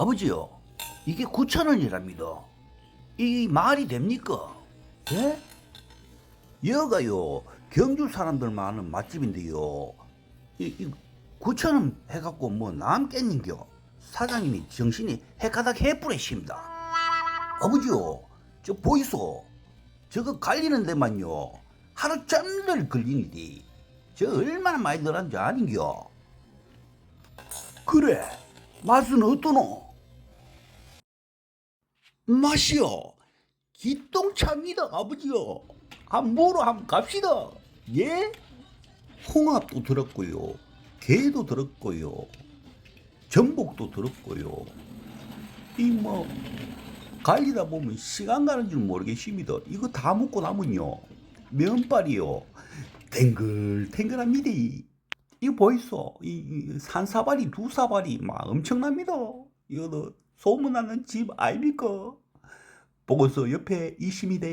아버지요, 이게 9천 원이랍니다. 이 말이 됩니까? 예? 여가요 경주 사람들 많은 맛집인데요. 이, 이 9천 원 해갖고 뭐 남겠는겨? 사장님이 정신이 해가닥 해뿌리십니다. 아버지요, 저 보이소. 저거 갈리는 데만요 하루 종일 걸리니디. 저 얼마나 많이 들었는지 아닌겨? 그래, 맛은 어떠노? 맛이요. 기똥차입니다, 아버지요. 한 모로 한번 갑시다. 예? 홍합도 들었고요. 게도 들었고요. 전복도 들었고요. 이 뭐 갈리다 보면 시간 가는 줄 모르겠습니다. 이거 다 먹고 나면요. 면발이요. 탱글탱글합니다. 이거 보이소? 이, 이 산사발이 두 사발이 막 엄청납니다. 이거 소문나는 집 아닙니까? 보고서 옆에 있습니다.